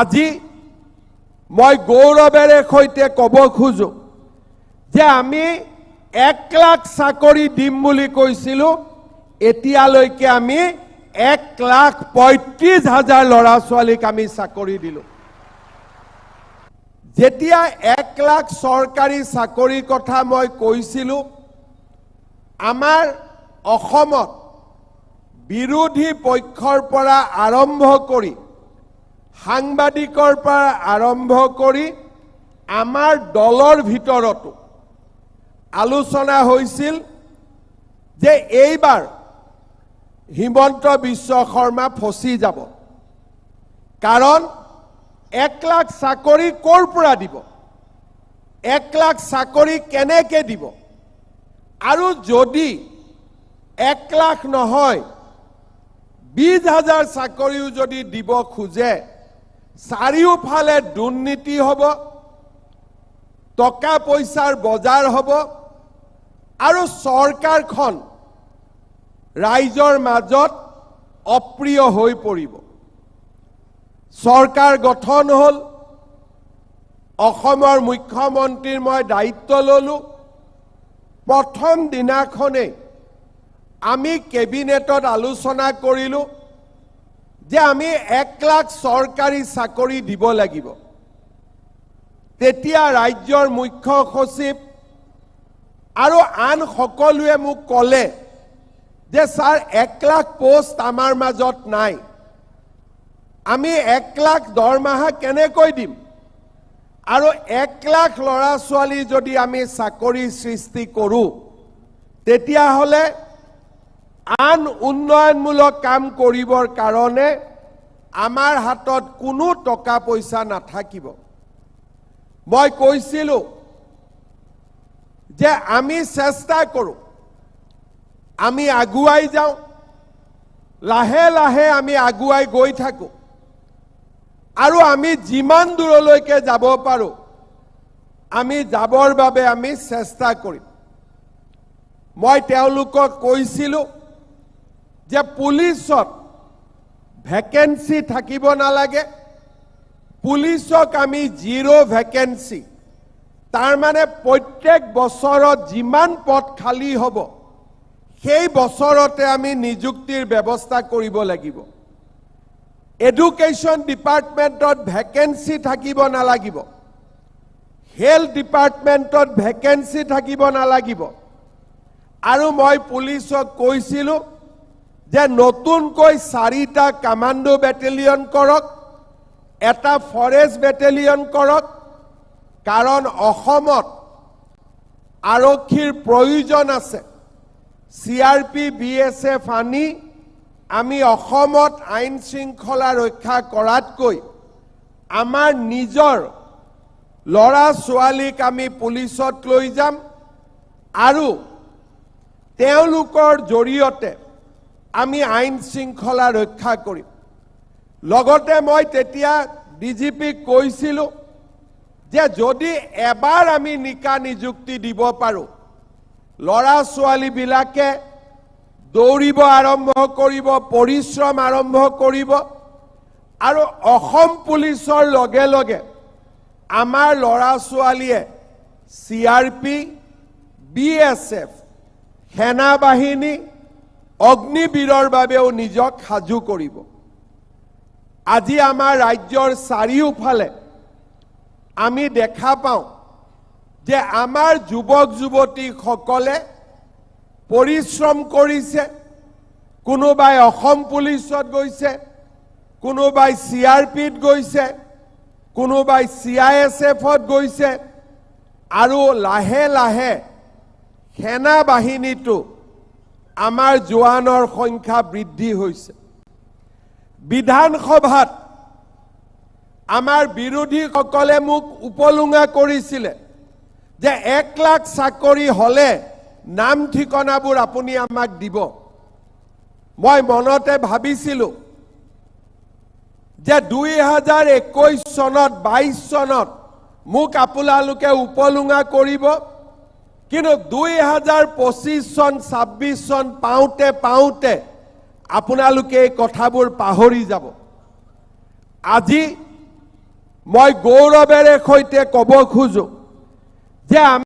আজি মই গৌৰৱেৰে সৈতে ক'ব খোজো যে আমি এক লাখ চাকৰি দিম বুলি কৈছিলোঁ, এতিয়ালৈকে আমি এক লাখ পঁয়ত্ৰিছ হাজাৰ ল'ৰা ছোৱালীক আমি চাকৰি দিলোঁ। যেতিয়া এক লাখ চৰকাৰী চাকৰিৰ কথা মই কৈছিলোঁ, আমাৰ অসমত বিৰোধী পক্ষৰ পৰা আৰম্ভ কৰি সাংবাদিকৰ পৰা আৰম্ভ কৰি আমাৰ দলৰ ভিতৰতো আলোচনা হৈছিল যে এইবাৰ হিমন্ত বিশ্ব শৰ্মা ফচি যাব। কাৰণ এক লাখ চাকৰি ক'ৰ পৰা দিব? এক লাখ চাকৰি কেনেকৈ দিব? আৰু যদি এক লাখ নহয় বিছ হাজাৰ চাকৰিও যদি দিব খোজে চাৰিওফালে দুৰ্নীতি হ'ব টকা পইচাৰ বজাৰ হ'ব আৰু চৰকাৰখন ৰাইজৰ মাজত অপ্ৰিয় হৈ পৰিব। চৰকাৰ গঠন হ'ল অসমৰ মুখ্যমন্ত্ৰীৰ মই দায়িত্ব ল'লোঁ। প্ৰথম দিনাখনেই আমি কেবিনেটত আলোচনা কৰিলোঁ যে আমি এক লাখ চৰকাৰী চাকৰি দিব লাগিব। তেতিয়া ৰাজ্যৰ মুখ্য সচিব আৰু আন সকলোৱে মোক ক'লে যে ছাৰ এক লাখ পোষ্ট আমাৰ মাজত নাই। আমি এক লাখ দৰমহা কেনেকৈ দিম? আৰু এক লাখ ল'ৰা ছোৱালী যদি আমি চাকৰি সৃষ্টি কৰোঁ তেতিয়াহ'লে আন উন্নয়নমূলক কাম কৰিবৰ কাৰণে আমাৰ হাতত কোনো টকা পইচা নাথাকিব। মই কৈছিলোঁ যে আমি চেষ্টা কৰোঁ। আমি আগুৱাই যাওঁ। লাহে লাহে আমি আগুৱাই গৈ থাকোঁ। আৰু আমি যিমান দূৰলৈকে যাব পাৰোঁ আমি যাবৰ বাবে আমি চেষ্টা কৰিম। মই তেওঁলোকক কৈছিলোঁ যে পুলিচত ভেকেঞ্চি থাকিব নালাগে পুলিচক আমি জিৰ' ভেকেঞ্চি। তাৰমানে প্ৰত্যেক বছৰত যিমান পদ খালী হ'ব সেই বছৰতে আমি নিযুক্তিৰ ব্যৱস্থা কৰিব লাগিব। এডুকেশ্যন ডিপাৰ্টমেণ্টত ভেকেঞ্চি থাকিব নালাগিব। হেল্থ ডিপাৰ্টমেণ্টত ভেকেঞ্চি থাকিব নালাগিব। আৰু মই পুলিচক কৈছিলোঁ যে নতুনকৈ চাৰিটা কামাণ্ডো বেটেলিয়ন কৰক, এটা ফৰেষ্ট বেটেলিয়ন কৰক, কাৰণ অসমত আৰক্ষীৰ প্ৰয়োজন আছে। C R P B S F আনি আমি অসমত আইন শৃংখলা ৰক্ষা কৰাতকৈ আমাৰ নিজৰ ল'ৰা ছোৱালীক আমি পুলিচত লৈ যাম আৰু তেওঁলোকৰ জৰিয়তে আমি আইন শৃংখলা ৰক্ষা কৰিম লগতে মই তেতিয়া ডি জি পিক কৈছিলোঁ যে যদি এবাৰ আমি নিকা নিযুক্তি দিব পাৰোঁ ল'ৰা ছোৱালীবিলাকে দৌৰিব আৰম্ভ কৰিব, পৰিশ্ৰম আৰম্ভ কৰিব আৰু অসম পুলিচৰ লগে লগে আমাৰ ল'ৰা ছোৱালীয়ে C R P, B S F সেনা বাহিনী অগ্নিবীৰৰ বাবেও নিজক সাজু কৰিব। আজি আমাৰ ৰাজ্যৰ চাৰিওফালে আমি দেখা পাওঁ যে আমাৰ যুৱক যুৱতীসকলে পৰিশ্ৰম কৰিছে। কোনোবাই অসম পুলিচত গৈছে কোনোবাই চি আৰ পিত গৈছে কোনোবাই চি আই এছ এফত গৈছে আৰু লাহে লাহে সেনা বাহিনীটো আমাৰ জোৱানৰ সংখ্যা বৃদ্ধি হৈছে। বিধানসভাত আমাৰ বিৰোধীসকলে মোক উপলুঙা কৰিছিলে যে এক লাখ চাকৰি হ'লে নাম ঠিকনাবোৰ আপুনি আমাক দিব। মই মনতে ভাবিছিলোঁ যে দুই হাজাৰ একৈছ চনত বাইছ চনত মোক আপোনালোকে উপলুঙা কৰিব। কিন্তু দুই হাজাৰ পঁচিছ চন, ছাব্বিছ চন, পাওঁতে পাওঁতে আপোনালোকে এই কথাবোৰ পাহৰি যাব। আজি মই গৌৰৱেৰে সৈতে ক'ব খোজো যে আমি